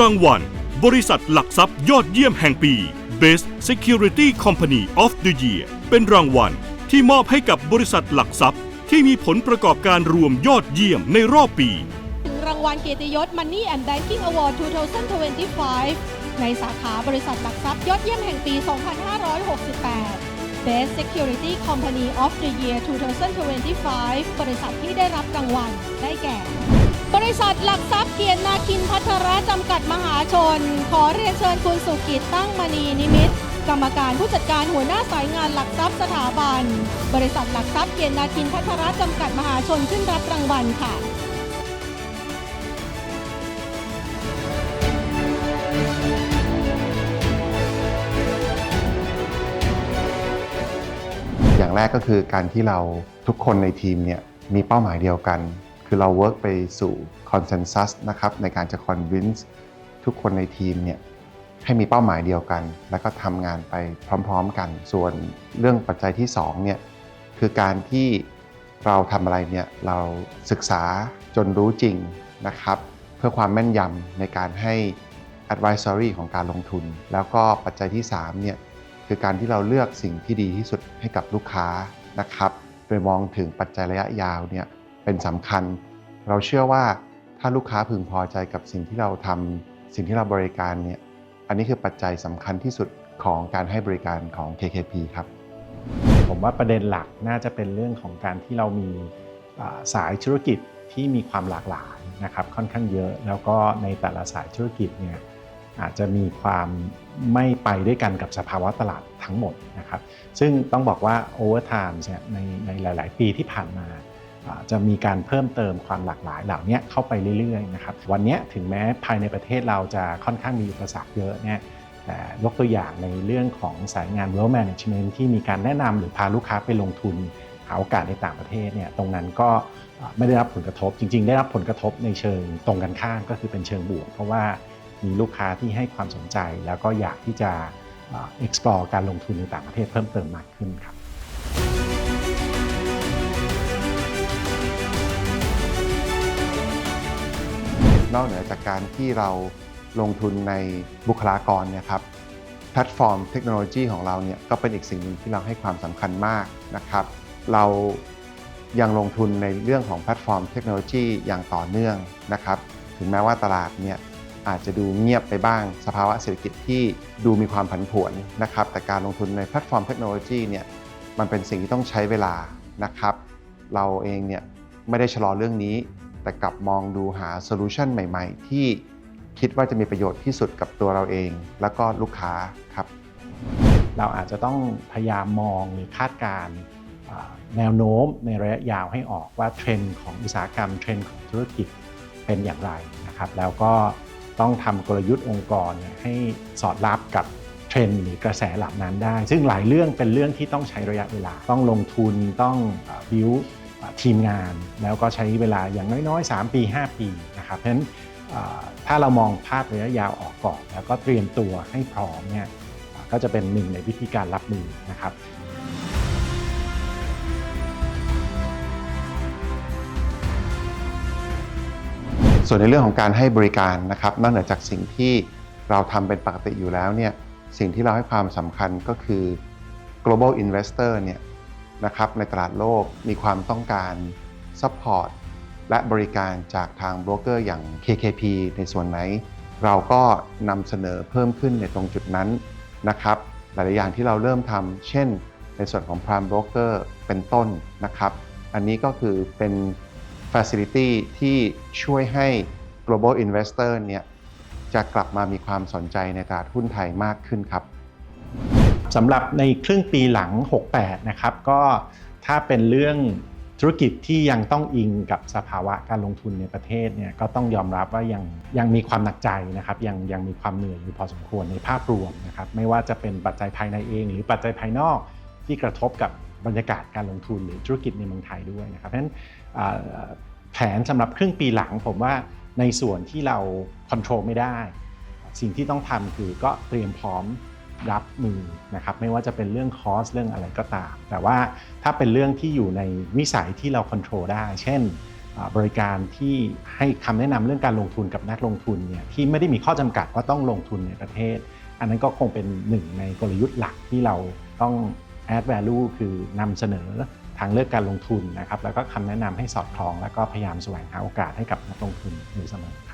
รางวัล บริษัทหลักทรัพย์ยอดเยี่ยมแห่งปี Best Security Company of the Year เป็นรางวัลที่มอบให้กับบริษัทหลักทรัพย์ ที่มีผลประกอบการรวมยอดเยี่ยมในรอบปี ถึงรางวัลเกียรติยศ Money and Banking Award 2025 ในสาขาบริษัทหลักทรัพย์ยอดเยี่ยมแห่งปี 2568 Best Security Company of the Year 2025 บริษัทที่ได้รับรางวัลได้แก่ ษัทหลักทรัพย์เกียรตินาคินพัทระจำกัดมหาชน ขอเรียนเชิญคุณสุกิจตั้งมณีนิมิตกรรมการผู้จัดการหัวหน้าสายงานหลักทรัพย์สถาบัน บริษัทหลักทรัพย์เกียรตินาคินพัทระจำกัดมหาชนขึ้นรับรางวัลค่ะอย่างแรกก็คือการที่เราทุกคนในทีมเนี่ยมีเป้าหมายเดียวกัน คือเราเวิร์กไปสู่ อนเซนแซสนะครับในการจะคอนวินส์ทุกคนในทีมเนี่ยให้มีเป้าหมายเดียวกัน แล้วก็ทำงานไปพร้อมๆกัน ส่วนเรื่องปัจจัยที่2เนี่ยคือการที่เราทำอะไรเนี่ยเราศึกษาจนรู้จริงนะครับ เพื่อความแม่นยำในการให้ advisory ของการลงทุน แล้วก็ปัจจัยที่3เนี่ยคือการที่เราเลือกสิ่งที่ดีที่สุดให้กับลูกค้านะครับ โดยมองถึงปัจจัยระยะยาวเนี่ยเป็นสำคัญ เราเชื่อว่า ถ้าลูกค้าพึงพอใจกับสิ่งที่เราทำสิ่งที่เราบริการเนี่ยอันนี้คือปัจจัยสำคัญที่สุดของการให้บริการของ KKP ครับ ผมว่าประเด็นหลักน่าจะเป็นเรื่องของการที่เรามีสายธุรกิจที่มีความหลากหลายนะครับค่อนข้างเยอะ แล้วก็ในแต่ละสายธุรกิจเนี่ยอาจจะมีความไม่ไปด้วยกันกับสภาวะตลาดทั้งหมดนะครับ ซึ่งต้องบอกว่า over time เนี่ยในในหลาย ๆ ปีที่ผ่านมา จะมีการเพิ่มเติมความหลากหลายเหล่านี้เข้าไปเรื่อยๆนะครับวันนี้ถึงแม้ภายในประเทศเราจะค่อนข้างมีอุปสรรคเยอะเนี่ยแต่ยกตัวอย่างในเรื่องของสายงาน wealth management ที่มีการแนะนำหรือพาลูกค้าไปลงทุนหาโอกาสในต่างประเทศเนี่ยตรงนั้นก็ไม่ได้รับผลกระทบ จริง ๆ ได้รับผลกระทบในเชิงตรงกันข้ามก็คือเป็นเชิงบวก เพราะว่ามีลูกค้าที่ให้ความสนใจ แล้วก็อยากที่จะ explore การลงทุนในต่างประเทศเพิ่มเติมมากขึ้นครับ นอกเหนือจากการที่เราลงทุนในบุคลากรเนี่ยครับแพลตฟอร์มเทคโนโลยีของเราเนี่ยก็เป็นอีกสิ่งหนึ่งที่เราให้ความสำคัญมากนะครับ เรายังลงทุนในเรื่องของแพลตฟอร์มเทคโนโลยีอย่างต่อเนื่องนะครับ ถึงแม้ว่าตลาดเนี่ยอาจจะดูเงียบไปบ้าง สภาวะเศรษฐกิจที่ดูมีความผันผวนนะครับ แต่การลงทุนในแพลตฟอร์มเทคโนโลยีเนี่ยมันเป็นสิ่งที่ต้องใช้เวลานะครับ เราเองเนี่ยไม่ได้ชะลอเรื่องนี้ แต่กลับมองดูหาโซลูชันใหม่ ๆ ที่คิดว่าจะมีประโยชน์ที่สุดกับตัวเราเอง แล้วก็ลูกค้าครับ เราอาจจะต้องพยายามมองหรือคาดการแนวโน้มในระยะยาวให้ออกว่าเทรนด์ของอุตสาหกรรมเทรนด์ของธุรกิจเป็นอย่างไรนะครับ แล้วก็ต้องทำกลยุทธ์องค์กรเนี่ยให้สอดรับกับเทรนด์หรือกระแสเหล่านั้นได้ ซึ่งหลายเรื่องเป็นเรื่องที่ต้องใช้ระยะเวลา ต้องลงทุนต้องบิว ทีมงาน แล้วก็ใช้เวลาอย่างน้อยๆ 3 ปี 5 ปีนะครับเพราะฉะนั้นถ้าเรามองภาพระยะยาวออกก่อนแล้วก็เตรียมตัวให้พร้อมเนี่ยก็จะเป็นหนึ่งในวิธีการรับมือนะครับส่วนในเรื่องของการให้บริการนะครับนอกเหนือจากสิ่งที่เราทำเป็นปกติอยู่แล้วเนี่ยสิ่งที่เราให้ความสำคัญก็คือ global investor เนี่ย นะครับในตลาดโลกมีความต้องการ support และบริการจากทางโบรกเกอร์อย่าง KKP ในส่วนไหน เราก็นำเสนอเพิ่มขึ้นในตรงจุดนั้นนะครับ หลายๆอย่างที่เราเริ่มทำเช่น ในส่วนของ Prime Broker เป็นต้นนะครับ อันนี้ก็คือเป็น Facility ที่ช่วยให้ global investor เนี่ยจะกลับมามีความสนใจในตลาดหุ้นไทยมากขึ้นครับ สำหรับในครึ่งปีหลัง 68 นะครับก็ถ้าเป็นเรื่องธุรกิจที่ยังต้องอิงกับสภาวะการลงทุนในประเทศเนี่ยก็ต้องยอมรับว่ายังยังมีความหนักใจนะครับยังยังมีความเหนื่อยอยู่พอสมควรในภาพรวมนะครับไม่ว่าจะเป็นปัจจัยภายในเอง หรือปัจจัยภายนอกที่กระทบกับบรรยากาศการลงทุนหรือธุรกิจในเมืองไทยด้วยนะครับเพราะฉะนั้นแผนสำหรับครึ่งปีหลังผมว่าในส่วนที่เราควบคุมไม่ได้ สิ่งที่ต้องทำคือก็เตรียมพร้อม รับมือนะครับไม่ว่าจะเป็นเรื่องคอสเรื่องอะไรก็ตาม แต่ว่าถ้าเป็นเรื่องที่อยู่ในวิสัยที่เราควบคุมได้ เช่นบริการที่ให้คำแนะนำเรื่องการลงทุนกับนักลงทุนเนี่ยที่ไม่ได้มีข้อจำกัดว่าต้องลงทุนในประเทศ อันนั้นก็คงเป็นหนึ่งในกลยุทธ์หลักที่เราต้อง add value คือนำเสนอทางเลือกการลงทุนนะครับแล้วก็คำแนะนำให้สอดคล้อง แล้วก็พยายามแสวงหาโอกาสให้กับนักลงทุนอยู่เสมอครับ